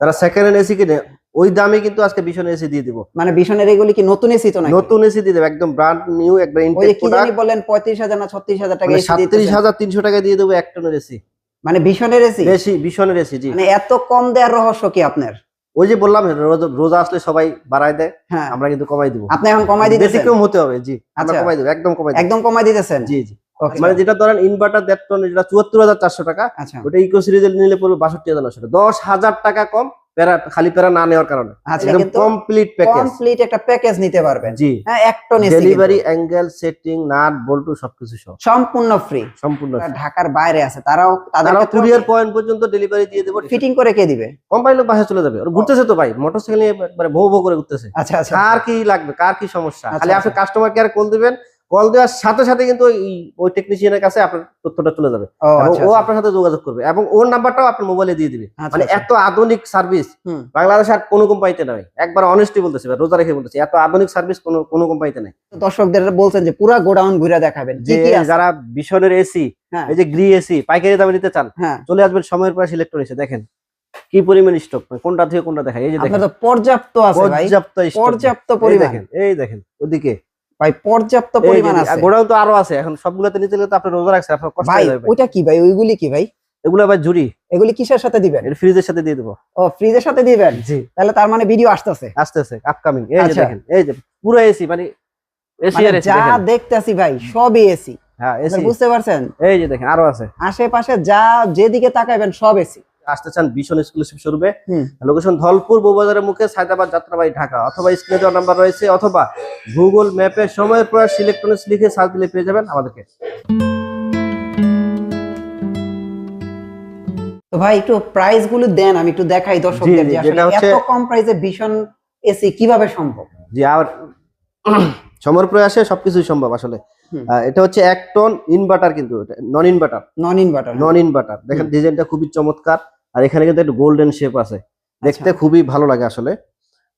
যারা second hand AC কিনে ওই দামে কিন্তু আজকে ভীষণ এসি দিয়ে দিব। মানে ভীষণের এগুলি কি নতুন এসি তো নাকি? নতুন এসি দিয়ে দেবো একদম ব্র্যান্ড নিউ একবার ওই কি জানি পঁয়ত্রিশ হাজার না ছত্রিশ হাজার টাকা AC সাতত্রিশ দিতেছেন। হাজার তিনশো টাকা দিয়ে দেবো এক টনের এসি মানে ভীষণের এসি বেশি ভীষণের এসি জি। মানে এত কম দেওয়ার রহস্য কি আপনার? ওই যে বললাম রোজা- আসলে সবাই বাড়ায় দেয় হ্যাঁ। আমরা কিন্তু কমাই দিব। আপনি এখন কমাই দিতেছেন? ব্যতিক্রম হতে হবে জি আমরা আচ্ছা। কমাই দেবো একদম কমাই দেবো। একদম কমাই দিতেছেন? জি জি. মানে যেটা ধরেন ইনভার্টার দেড় টন যেটা চুয়াত্তর হাজার চারশো টাকা আচ্ছা ওটা ইকো সিরিজের নিলে পড়বে বাষট্টি হাজার নশো টাকা। দশ হাজার টাকা কম প্যারা খালি প্যারা না নেওয়ার কারণে। আচ্ছা একদম কমপ্লিট প্যাকেজ কমপ্লিট একটা প্যাকেজ নিতে পারবেন। জি। হ্যাঁ এক ton delivery angle setting nut বল্টু সবকিছু সব সম্পূর্ণ ফ্রি সম্পূর্ণ ঢাকার বাইরে আছে তারাও তারা কুরিয়ার পয়েন্ট পর্যন্ত ডেলিভারি দিয়ে দেবো। ফিটিং করে কে দিবে? কোম্পানি লোক বাসায় চলে যাবে। ওরা ঘুরতেছে তো ভাই মোটরসাইকেল নিয়ে একবারে ভৌ ভৌ করে ঘুরতেছে। আচ্ছা আচ্ছা। কার কি লাগবে কার কি সমস্যা? আচ্ছা, খালি আপনি আচ্ছা। কাস্টমার কেয়ার কল দিবেন কল দেওয়ার সাথে সাথে কিন্তু ওই ওই টেকনিশিয়ানের কাছে আপনার তথ্যটা চলে যাবে। ও আচ্ছা আচ্ছা। আপনার সাথে যোগাযোগ করবে এবং ওর নাম্বারটাও আপনার মোবাইলে দিয়ে দিবে। আচ্ছা, মানে। এত আধুনিক সার্ভিস। বাংলাদেশে আর কোনো কোম্পানিতে নাই। একবার অনেস্টলি বলতেছি রোজা রেখে বলতেছি এত আধুনিক সার্ভিস কোনো কোনো কোম্পানিতে নাই। দর্শকদের বলছেন যে পুরা গোডাউন ঘুরে দেখাবেন যে যারা ভীষণের এসি হ্যাঁ। এই যে গ্রি এসি পাইকারি দামে নিতে চান হ্যাঁ। চলে আসবেন সময়ের পর ইলেকট্রনিক্সে দেখেন কি পরিমাণ স্টক কোনটা থেকে কোনটা দেখায় এই যে দেখেন। আপনার তো পর্যাপ্ত আছে ভাই। পর্যাপ্ত পর্যাপ্ত পরিমাণ। এই দেখেন ওদিকে। ভাই পর্যাপ্ত পরিমাণ আছে। গোডাউন তো আরও আছে। এখন সবগুলোতে নিতে গেলে তো আপনার রোজা রাখছে আপনার কষ্ট হয়ে যাবে। ওইটা কি ভাই? ওইগুলি কি ভাই? এগুলো আবার জুড়ি এগুলি কিসের সাথে দিবেন? এটা ফ্রিজের সাথে দিয়ে দেবো। ও ফ্রিজের সাথে দিবেন? জি। তাহলে তার মানে ভিডিও আসতেছে। আসতেছে আপকামিং এই যে আচ্ছা। দেখেন এই যে পুরো এসি মানে এসি মানে আর এসি যা দেখতেছি ভাই সবই এসি হ্যাঁ এসি বুঝতে পারছেন? এই যে দেখেন আরও আছে। আশেপাশে যা যেদিকে তাকাইবেন সব এসি আসতে চান ভীষণ এক্সক্লুসিভ শোরুমে লোকেশন ধলপুর বউবাজারের মুখে সায়দাবাদ যাত্রাবাড়ি ঢাকা। অথবা স্ক্রিনে দেওয়া নাম্বার রয়েছে অথবা গুগল ম্যাপে সময়ের প্রয়াস ইলেকট্রনিক্স লিখে সার্চ দিলে পেয়ে যাবেন আমাদেরকে। তো ভাই একটু প্রাইসগুলো দেন আমি একটু দেখাই দর্শকদের জি, যে আসলে এত কম প্রাইসে ভীষণ এসি কীভাবে সম্ভব? যে আর সময়ের প্রয়াসে সবকিছুই সম্ভব আসলে। এটা হচ্ছে এক টন ইনভার্টার কিন্তু non inverter non inverter non inverter দেখেন ডিজাইনটা খুবই চমৎকার। আর এখানে কিন্তু একটু গোল্ডেন শেপ আছে দেখতে আচ্ছা। খুবই ভালো লাগে আসলে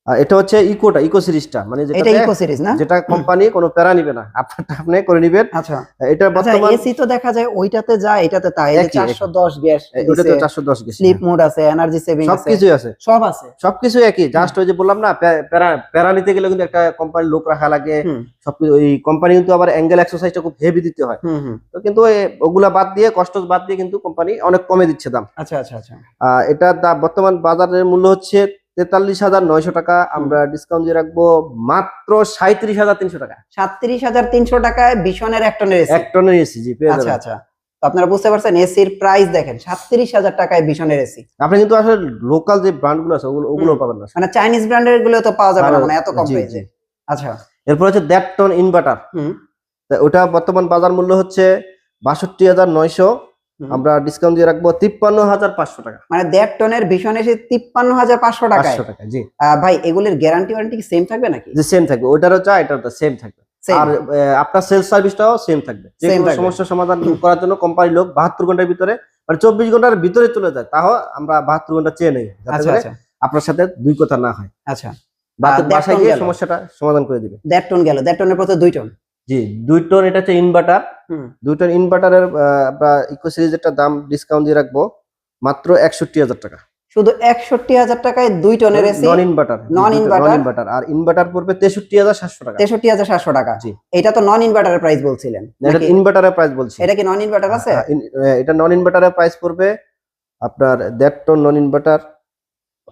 এটা হচ্ছে ইকোটা ইকো সিরিজটা মানে এটা যেটা ইকো সিরিজ না? যেটা কোম্পানি কোনো প্যারা নিবে না। আপনারটা আপনি করে নিবেন। আচ্ছা। এটা আচ্ছা বর্তমান এসি তো দেখা যায় ওইটাতে যায় এটাতে তাই একই, চারশো দশ গ্যাস ওটা তো চারশো দশ স্লিপ মোড আছে এনার্জি সেভিং আছে। সবকিছুই আছে। সব আছে। সবকিছু একই। জাস্ট ওই যে বললাম না প্যারা প্যারা নিতে গেলে কিন্তু একটা কোম্পানির লোক রাখা লাগে। সব ওই কোম্পানি কিন্তু আবার অ্যাঙ্গেল এক্সারসাইজটা খুব হেভি দিতে হয়। তো কিন্তু ওগুলা বাদ দিয়ে কষ্ট বাদ দিয়ে কিন্তু কোম্পানি অনেক কমে দিচ্ছে দাম। আচ্ছা আচ্ছা আচ্ছা। দাম বর্তমান বাজারের মূল্য হচ্ছে তেতাল্লিশ হাজার নয়শো টাকা আমরা ডিসকাউন্ট দিয়ে রাখব মাত্র সাঁত্রিশ হাজার তিনশো টাকা। সাতত্রিশ হাজার তিনশো টাকায় ভীষণের এক টনের এসি এক টনের এসি জি আচ্ছা আচ্ছা। আপনারা বুঝতে পারছেন এসির প্রাইস দেখেন সাতত্রিশ হাজার টাকায় ভীষণের এসি আপনি কিন্তু আসলে লোকাল যে ব্র্যান্ডগুলো আছে ওগুলো ওগুলো পাবেন না। মানে চাইনিজ ব্র্যান্ডেরগুলো তো পাওয়া যাবে না মানে এত কম প্রাইসে আচ্ছা। এরপর হচ্ছে দেড় টন ইনভার্টার হুম। ওটা বর্তমান বাজার মূল্য হচ্ছে বাষট্টি হাজার নয়শো। আমরা ডিসকাউন্ট দিয়ে রাখব তিপ্পান্ন হাজার পাঁচশো টাকা। মানে দেড় টনের ভীষণ এসে তিপ্পান্ন হাজার পাঁচশো টাকা জি। ভাই এগুলির গ্যারান্টি ওয়ারেন্টি সেম থাকবে নাকি? যে সেম থাকবে। ওইটারও চা এটারও সেম থাকবে। আর আপনার সেলস সার্ভিসটাও সেম থাকবে। যে। সমস্যার সমাধান করার জন্য কোম্পানির লোক বাহাত্তর ঘণ্টার ভিতরে মানে চব্বিশ ঘণ্টার ভিতরে চলে যায়। তাও আমরা বাহাত্তর ঘণ্টা চেয়ে নেই যাতে আচ্ছা আচ্ছা। আপনার সাথে দুই কথা না হয়। আচ্ছা। বাসায় গিয়ে সমস্যাটা সমাধান করে দিবে। দেড় টন গেল। দেড় টনের পথে দুই টন? জি দুই টন এটা হচ্ছে ইনভার্টার হুম। দুই টন ইনভার্টারের আমরা ইকো সিরিজের দাম ডিসকাউন্ট দিয়ে রাখব মাত্র একষট্টি হাজার টাকা। শুধু একষট্টি হাজার টাকায় দুই টনের AC non inverter inverter? Inverter আর ইনভার্টার পড়বে তেষট্টি হাজার সাতশো টাকা। তেষট্টি হাজার সাতশো টাকা। জি। এটা তো নন ইনভার্টারের প্রাইস বলছিলেন এটা? ইনভার্টারের প্রাইস বলছি। এটা কি নন ইনভার্টার আছে? হ্যাঁ, আহ, এটা নন ইনভার্টারের প্রাইস পড়বে আপনার দেড় টন নন ইনভার্টার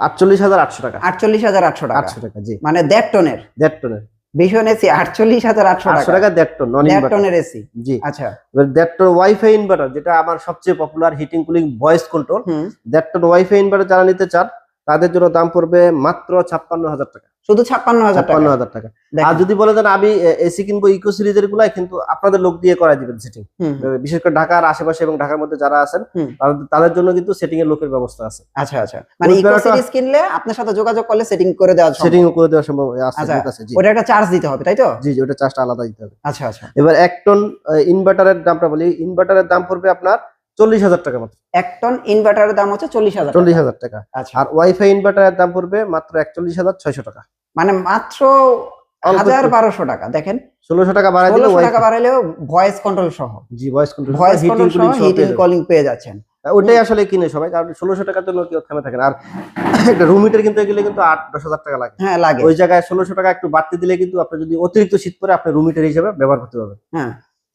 আটচল্লিশ হাজার আটশো টাকা। আটচল্লিশ হাজার আটশো টাকা। আটশো টাকা জি। মানে দেড় টনের? দেড় টনের। ভীষণ এসি আটচল্লিশ হাজার আটশো আটশো টাকা। টাকা দেড় টন নন ইনভার্টার টনের এসি। জি। আচ্ছা। এবার টন ওয়াইফাই ইনভার্টার যেটা আমার সবচেয়ে popular heating cooling voice control hmm. দেড় টন ওয়াইফাই ইনভার্টার যারা নিতে চান তাদের জন্য দাম পড়বে মাত্র ছাপ্পান্ন হাজার টাকা। শুধু ছাপ্পান্ন হাজার ছাপ্পান্ন হাজার টাকা আর যদি বলে দেন আমি এসি কিনবো ইকো সিরিজের গুলাই কিন্তু আপনাদের লোক দিয়ে করাই দিবেন সেটিং। বিশেষ করে ঢাকার আশেপাশে এবং ঢাকার মধ্যে যারা আছেন তাদের- জন্য কিন্তু সেটিং এর লোকের ব্যবস্থা আছে। আচ্ছা আচ্ছা। মানে ইকো সিরিজ কিনলে আপনার সাথে যোগাযোগ করলে সেটিং করে দেওয়া। সেটিং করে দেওয়া সম্ভব আছে আচ্ছা, আছে জি। ওটা একটা চার্জ দিতে হবে তাই তো? জি জি ওটা চার্জটা আলাদা দিতে হবে। আচ্ছা আচ্ছা। এবার এক টন ইনভার্টারের দামটা বলি। ইনভার্টারের দাম পড়বে আপনার চল্লিশ হাজার টাকা মাত্র। এক টন ইনভার্টারের দাম হচ্ছে চল্লিশ হাজার চল্লিশ হাজার টাকা। আচ্ছা। আর ওয়াইফাই ইনভার্টারের দাম পড়বে মাত্র একচল্লিশ হাজার ছয়শো টাকা। মানে মাত্র হাজার। বারোশো টাকা দেখেন। ষোলোশো টাকা বাড়াই ষোলোশো টাকা বাড়াইলেও ভয়েস কন্ট্রোল সহ। জি ভয়েস কন্ট্রোল ভয়েস কন্ট্রোল সহ হিটিং কলিং পেয়ে যাচ্ছেন। ওটাই আসলে কিনে সবাই কারণ ষোলোশো টাকার জন্য কেউ থেমে থাকেন আর একটা রুম হিটার কিনতে গেলে কিন্তু আট দশ হাজার টাকা লাগে। হ্যাঁ লাগে। ওই জায়গায় ষোলোশো টাকা একটু বাড়তি দিলে কিন্তু আপনি যদি অতিরিক্ত শীত পরে আপনি রুম হিটার হিসেবে ব্যবহার করতে পারবেন। হ্যাঁ।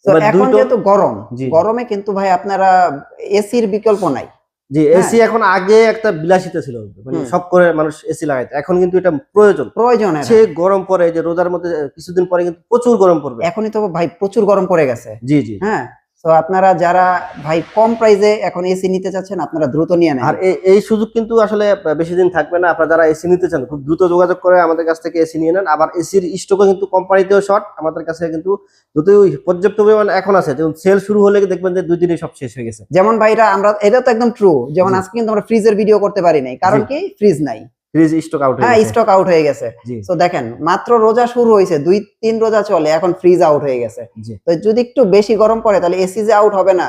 এখন যেহেতু গরম গরমে কিন্তু ভাই আপনারা এসির বিকল্প নাই। জি হ্যাঁ। এসি এখন আগে একটা বিলাসিতা ছিল মানে সব করে মানুষ এসি লাগাইতো। এখন কিন্তু এটা প্রয়োজন। প্রয়োজন সে গরম পরে যে রোজার মধ্যে কিছুদিন পরে কিন্তু প্রচুর গরম পড়বে। এখনই তো ভাই প্রচুর গরম পড়ে গেছে। জি জি। হ্যাঁ। তো আপনারা যারা ভাই কম প্রাইসে এখন এসি নিতে চাচ্ছেন আপনারা দ্রুত নিয়ে নেন। আর এই- এই সুযোগ কিন্তু আসলে বেশি দিন থাকবে না। আপনারা যারা এসি নিতে চান খুব দ্রুত যোগাযোগ করে আমাদের কাছ থেকে এসি নিয়ে নেন। আবার এসির স্টকও কিন্তু কোম্পানিতেও শর্ট আমাদের কাছে কিন্তু যতই পর্যাপ্ত পরিমাণ এখন আছে যেমন সেল শুরু হলে দেখবেন যে দুই দিনে সব শেষ হয়ে গেছে। যেমন ভাইরা আমরা এটা তো একদম ট্রু যেমন আজকে কিন্তু আমরা ফ্রিজের ভিডিও করতে পারি নাই। কারণ কি? ফ্রিজ নাই। ফ্রিজ স্টক আউট হ্যাঁ স্টক আউট হয়ে গেছে। তো দেখেন মাত্র রোজা শুরু হয়েছে দুই তিন রোজা চলে এখন ফ্রিজ আউট হয়ে গেছে। তো যদি একটু বেশি গরম পড়ে তাহলে এসি যে আউট হবে না।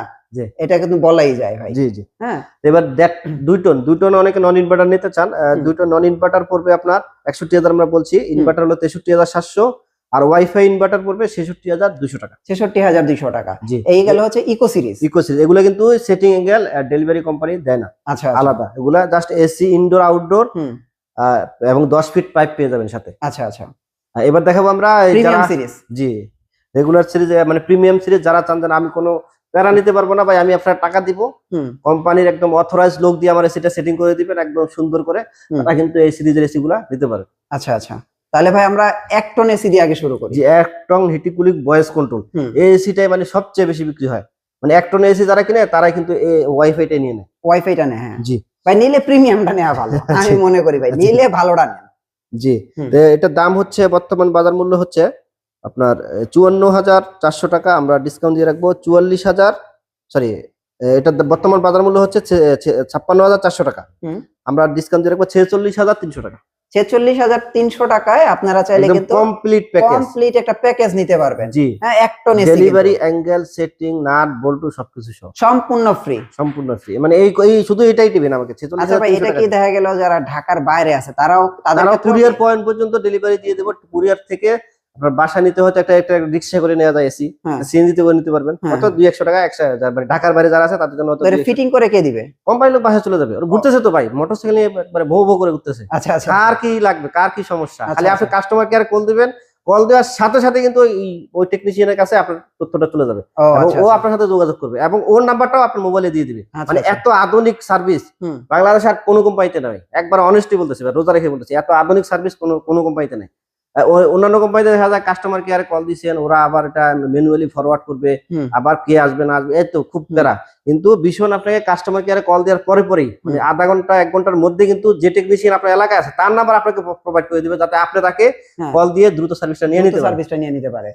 এটা কিন্তু বলাই যায় ভাই। জি জি। হ্যাঁ। এবার দেখ দুই টন দুই টন অনেকে নন ইনভার্টার নিতে চান আহ, দুই টন নন ইনভার্টার পড়বে আপনার একষট্টি হাজার আমরা বলছি ইনভার্টার হলো তেষট্টি হাজার সাতশো আর ওয়াইফাই ইনভার্টার পড়বে ছেষট্টি হাজার দুশো টাকা। ছেষট্টি হাজার টাকা। এই গেল হচ্ছে ইকো সিরিজ ইকো সিরিজ এগুলো কিন্তু সেটিং ডেলিভারি কোম্পানি দেয় না। আচ্ছা আচ্ছা। আলাদা। এগুলা জাস্ট এসি ইনডোর আউটডোর এবং দশ ফিট পাইপ পেয়ে যাবেন সাথে। আচ্ছা আচ্ছা। এবার দেখাবো আমরা প্রিমিয়াম সিরিজ জি রেগুলার সিরিজ মানে প্রিমিয়াম সিরিজ যারা চান আমি কোনো প্যারা নিতে পারব না ভাই আমি আপনার টাকা দিব। কোম্পানির একদম অথরাইজ লোক দিয়ে আমার এসিটা সেটিং করে দিবেন একদম সুন্দর করে। তারা কিন্তু এই সিরিজের এসি গুলা নিতে পারে। আচ্ছা আচ্ছা। তাহলে ভাই আমরা এক টন এসি দিয়ে আগে শুরু করি। এক টন হিটিকুলিক ভয়েস কন্ট্রোল এই এসিটাই মানে সবচেয়ে বেশি বিক্রি হয়। মানে এক টন এসি যারা কিনে তারাই কিন্তু এই ওয়াইফাইটা নিয়ে নেয়। ওয়াইফাইটা নেই হ্যাঁ। জি। ভাই নিলে প্রিমিয়ামটা নেওয়া ভালো। আমি মনে করি ভাই। নিলে ভালোটা নেন। জি। এটার দাম হচ্ছে বর্তমান বাজার মূল্য হচ্ছে আপনার চুয়ান্ন হাজার চারশো টাকা। আমরা ডিসকাউন্ট দিয়ে রাখব চুয়াল্লিশ হাজার সরি এটার বর্তমান বাজার মূল্য হচ্ছে ছাপ্পান্ন হাজার চারশো টাকা। আমরা ডিসকাউন্ট দিয়ে রাখব ছেচল্লিশ হাজার তিনশো টাকা। ছেচল্লিশ হাজার তিনশো টাকায় আপনারা চাইলে কিন্তু কমপ্লিট প্যাকেজ কমপ্লিট একটা প্যাকেজ নিতে পারবেন। জি। হ্যাঁ এক ton delivery angle setting nut বল্টু সবকিছু সহ। সম্পূর্ণ ফ্রি সম্পূর্ণ ফ্রি মানে এই এই শুধু এটাই দিবেন আমাকে আচ্ছা ভাই এটা কি দেখা গেল যারা ঢাকার বাইরে আছে তারাও তারাও কুরিয়ার পয়েন্ট পর্যন্ত ডেলিভারি দিয়ে দেবো। কুরিয়ার থেকে আপনার বাসা নিতে হয়তো একটা একটা রিক্সা করে নেওয়া যায় এসি হ্যাঁ। সিএনজি তে করে নিতে পারবেন হ্যাঁ। কত দুই একশো টাকা একশো মানে ঢাকার বাইরে যারা আছে তাদের জন্য ফিটিং করে কে দিবে কোম্পানি লোক বাসায় চলে যাবে ওরা ঘুরতেছে তো ভাই মোটরসাইকেল নিয়ে মানে ভৌ ভৌ করে ঘুরতেছে আচ্ছা আচ্ছা কার কি লাগবে কার কি সমস্যা আচ্ছা, খালি আপনি। কাস্টমার কেয়ার কল দিবেন কল দেওয়ার সাথে সাথে কিন্তু ওই টেকনিশিয়ানের কাছে আপনার তথ্যটা চলে যাবে ও আচ্ছা আচ্ছা। আপনার সাথে যোগাযোগ করবে এবং ওর নাম্বারটাও আপনার মোবাইলে দিয়ে দিবে মানে। এত আধুনিক সার্ভিস। বাংলাদেশে আর কোনো কোম্পানিতে নাই একবার অনেস্টি বলতেছি রোজা রেখে বলতেছি এত আধুনিক সার্ভিস কোনো কোনো কোম্পানিতে নাই অন্যান্য কোম্পানিতে দেখা যায় কাস্টমার কেয়ারে কল দিচ্ছেন ওরা আবার এটা ম্যানুয়ালি ফরওয়ার্ড করবে আবার কে আসবে না আসবে এই তো খুব। প্যারা। কিন্তু ভীষণ আপনাকে কাস্টমার কেয়ারে কল দেওয়ার পরে পরেই মানে আধা ঘণ্টা এক ঘণ্টার মধ্যে কিন্তু যে টেকনিশিয়ান আপনার এলাকায় আছে তার নাম্বার আপনাকে প্রোভাইড করে দিবে যাতে আপনি তাকে হ্যাঁ। কল দিয়ে দ্রুত সার্ভিসটা নিয়ে নিতে সার্ভিসটা নিয়ে নিতে পারে।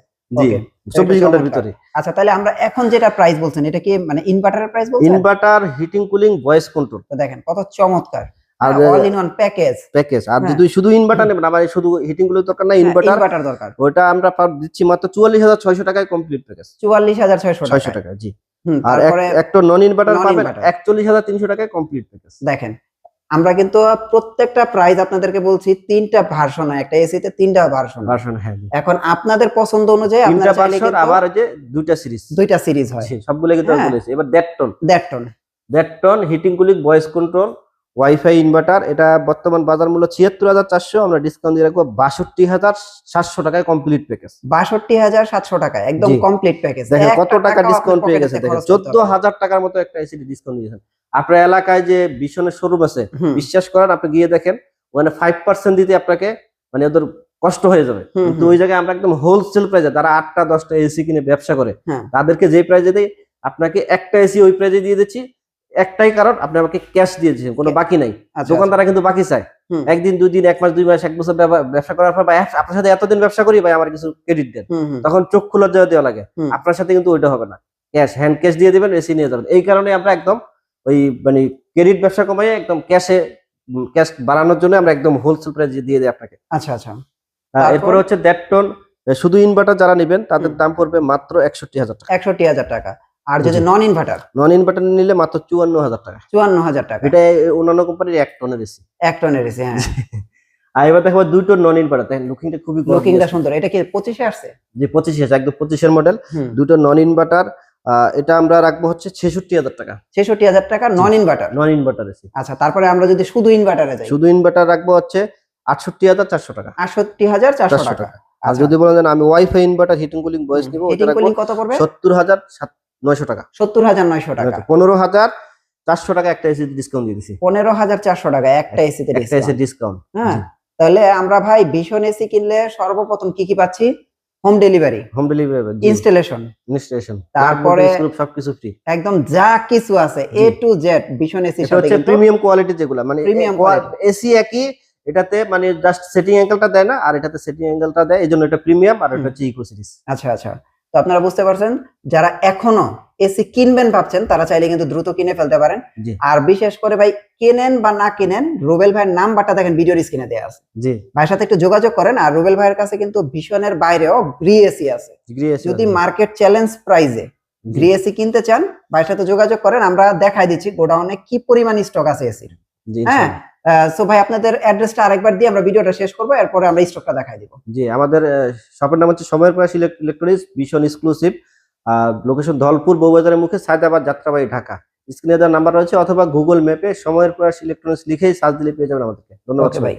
চব্বিশ ঘণ্টার ভিতরে আচ্ছা তাহলে আমরা এখন যেটা প্রাইস বলছেন এটা কি মানে ইনভার্টারের price inverter heating cooling voice control দেখেন কত চমৎকার। আর all in one package package আর হ্যাঁ। যদি শুধু ইনভার্টার নেবেন শুধু হিটিংগুলো দরকার না ইনভার্টার ইনভার্টার দরকার। ওটা আমরা দিচ্ছি মাত্র চুয়াল্লিশ হাজার ছয়শো টাকায় কমপ্লিট প্যাকেজ টাকা জি। আর একটা নন ইনভার্টার পাবেন টাকায় কমপ্লিট প্যাকেজ দেখেন আমরা কিন্তু প্রত্যেকটা প্রাইস আপনাদেরকে বলছি তিনটা ভার্সন একটা এসিতে তিনটা ভার্সন ভার্সন হ্যাঁ এখন আপনাদের পছন্দ অনুযায়ী তিনটা আপনারা চাইলে কিন্তু আবার ওই যে দুইটা সিরিজ দুইটা সিরিজ হয়। সবগুলো কিন্তু হ্যাঁ। বলেছি এবার দেড় টন দেড় টন দেড় ton heating cooling voice control wifi inverter এটা বর্তমান বাজার মূল্য ছিয়াত্তর হাজার চারশো আমরা ডিসকাউন্ট দিয়ে রাখব বাষট্টি হাজার সাতশো টাকায় কমপ্লিট প্যাকেজ বাষট্টি হাজার সাতশো টাকা একদম কমপ্লিট প্যাকেজ দেখেন কত টাকা ডিসকাউন্ট পেয়ে গেছে দেখেন চোদ্দ হাজার টাকার মতো একটা এসি ডিসকাউন্ট দিয়েছেন। আপনার এলাকায় যে ভীষণের শোরুম আছে বিশ্বাস করেন আপনি গিয়ে দেখেন ওখানে ফাইভ পার্সেন্ট দিতে আপনাকে মানে ওদের কষ্ট হয়ে যাবে। কিন্তু ওই জায়গায় আমরা একদম হোলসেল প্রাইজে তারা আটটা দশটা এসি কিনে ব্যবসা করে হ্যাঁ। তাদেরকে যে প্রাইজে দেয় আপনাকে একটা এসি ওই প্রাইজে দিয়ে দিচ্ছি একটাই কারণ আপনি আমাকে ক্যাশ দিয়ে দিচ্ছেন কোনো বাকি নাই। আচ্ছা, দোকানদারা কিন্তু বাকি চায়। একদিন দুই দিন এক মাস দুই মাস এক বছর ব্যবসা করার পর ভাই আপনার সাথে এতদিন ব্যবসা করি ভাই আমার কিছু ক্রেডিট দেন। তখন চক্ষু লজ্জা দেওয়া লাগে। আপনার সাথে কিন্তু ওইটা হবে না। ক্যাশ হ্যান্ড ক্যাশ দিয়ে দিবেন এসি নিয়ে যাবেন। এই কারণে আমরা একদম ওই মানে ক্রেডিট ব্যবসা কমাই একদম ক্যাশে ক্যাশ বাড়ানোর জন্য আমরা একদম হোলসেল প্রাইসে দিয়ে দিই আপনাকে। আচ্ছা আচ্ছা। এরপরে হচ্ছে দেড় টন শুধু ইনভার্টার যারা নেবেন তাদের দাম পড়বে মাত্র একষট্টি হাজার টাকা। একষট্টি হাজার টাকা। আর যদি নন ইনভার্টার নন ইনভার্টার নিলে মাত্র চুয়ান্ন হাজার টাকা। চুয়ান্ন হাজার টাকা। এটা অন্যান্য কোম্পানির এক টনের এসি এক টনের এসি হ্যাঁ। আর এবার দেখো দুই টন নন ইনভার্টার দেখেন লুকিংটা খুবই লুকিংটা সুন্দর। এটা কি পঁচিশে আসছে? যে পঁচিশে আছে একদম পঁচিশের মডেল দুটো নন ইনভার্টার এটা আমরা রাখব হচ্ছে ছেষট্টি হাজার টাকা। ছেষট্টি হাজার টাকা non inverter non inverter AC আচ্ছা তারপরে আমরা যদি শুধু ইনভার্টারে যাই? শুধু ইনভার্টার রাখব হচ্ছে আটষট্টি হাজার চারশো টাকা। আটষট্টি হাজার চারশো টাকা। আর যদি বলেন আমি ওয়াইফাই ইনভার্টার হিটিং কুলিং বয়স নিবো কত পড়বে? সত্তর হাজার নয়শো টাকা। সত্তর হাজার নয়শো টাকা। পনেরো হাজার চারশো টাকা একটা এসি ডিসকাউন্ট দিয়ে দিছি। পনেরো হাজার চারশো টাকা একটা এসিতে একটা এসি ডিসকাউন্ট হ্যাঁ তাহলে আমরা ভাই ভীষণ এসি কিনলে সর্বপ্রথম কি কি পাচ্ছি? Home delivery home delivery installation installation তারপরে- সবকিছু ফ্রি একদম যা কিছু আছে এ টু জেড ভীষণ এটা সাথে হচ্ছে কিন্তু প্রিমিয়াম কোয়ালিটি যেগুলো মানে quality। এসি একই এটাতে মানে জাস্ট সেটিং অ্যাঙ্গেলটা দেয় না আর এটাতে সেটিং অ্যাঙ্গেলটা দেয় এই জন্য এটা প্রিমিয়াম আর এটা হচ্ছে ইকো সিরিজ আচ্ছা আচ্ছা। তো আপনারা বুঝতে পারছেন যারা এখনও এসি কিনবেন ভাবছেন তারা চাইলে কিন্তু দ্রুত কিনে ফেলতে পারেন। আর বিশেষ করে ভাই কেনেন বা না কিনেন রুবেল ভাইয়ের নাম্বারটা দেখেন ভিডিওর স্ক্রিনে দেওয়া আছে। জি। ভাইয়ের সাথে একটু যোগাযোগ করেন আর রুবেল ভাইয়ের কাছে কিন্তু ভীষণের বাইরেও গ্রি এসি আছে। যদি মার্কেট চ্যালেঞ্জ প্রাইজে গ্রি এসি কিনতে চান ভাইয়ের সাথে যোগাযোগ করেন আমরা দেখাই দিচ্ছি গোডাউনে কি পরিমাণ স্টক আছে এসির। জি হ্যাঁ। সো ভাই আপনাদের অ্যাড্রেসটা আরেকবার দিয়ে আমরা ভিডিওটা শেষ করব এরপরে আমরা স্টকটা দেখাই দিব। জি আমাদের শপের নাম হচ্ছে সময়ের প্রয়াস ইলেকট্রনিক্স ভীষণ এক্সক্লুসিভ লোকেশন ধলপুর বউবাজারের মুখে সায়দাবাদ যাত্রাবাড়ি ঢাকা। স্ক্রিনে দেওয়ার নাম্বার রয়েছে অথবা গুগল ম্যাপে সময়ের প্রয়াস ইলেকট্রনিক্স লিখেই সার্চ দিলে পেয়ে যাবেন আমাদেরকে। ধন্যবাদ ভাই।